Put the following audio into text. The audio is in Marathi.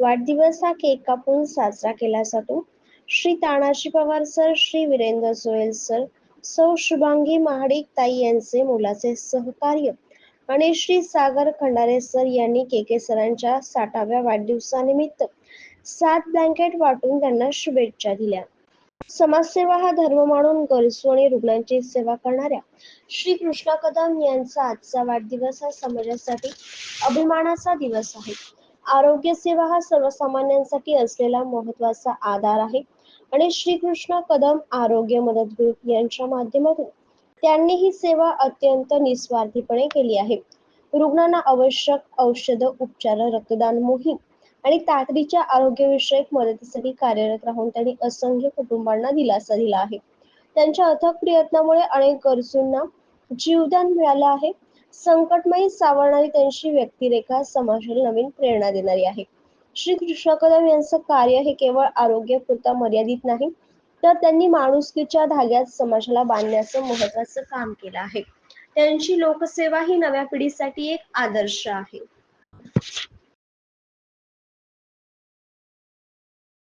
वाढदिवस हा केक कापून साजरा केला जातो. श्री तानाजी पवार सर श्री वीरेंद्र सोहेल सर सौ शुभांगी महाडिक ताई यांचे मुलाचे सहकार्य आणि श्री सागर खंडारे सर यांनी के के सरांच्या साठाव्या वाढदिवसानिमित्त सात ब्लँकेट वाटून त्यांना शुभेच्छा दिल्या. समाजसेवा हा धर्म मानून गरजू आणि रुग्णांची सेवा करणाऱ्या श्री कृष्णा कदम यांचा आजचा वाढदिवस हा समाजासाठी अभिमानाचा दिवस आहे. आरोग्य सेवा हा सर्वसामान्यांसाठी असलेला महत्त्वाचा आधार आहे. आणि श्रीकृष्ण कदम आरोग्य मदत ग्रुप यांच्या माध्यमातून त्यांनी ही सेवा अत्यंत निस्वार्थीपणे केली आहे. रुग्णांना आवश्यक औषध उपचार रक्तदान मोहीम आणि तातडीच्या आरोग्यविषयक मदतीसाठी कार्यरत राहून त्यांनी असंख्य कुटुंबांना दिलासा दिला आहे. त्यांच्या अथक प्रयत्नामुळे अनेक गरजूंना जीवदान मिळालं आहे. संकटमयी सावरणारी त्यांची व्यक्तिरेखा समाजाला नवीन प्रेरणा देणारी आहे. श्री कृष्ण कदम यांचं कार्य हे केवळ आरोग्यापुरता मर्यादित नाही तर त्यांनी माणुसकीच्या धाग्यात समाजाला बांधण्याचं महत्वाचं काम केलं आहे. त्यांची लोकसेवा ही नव्या पिढीसाठी एक आदर्श आहे.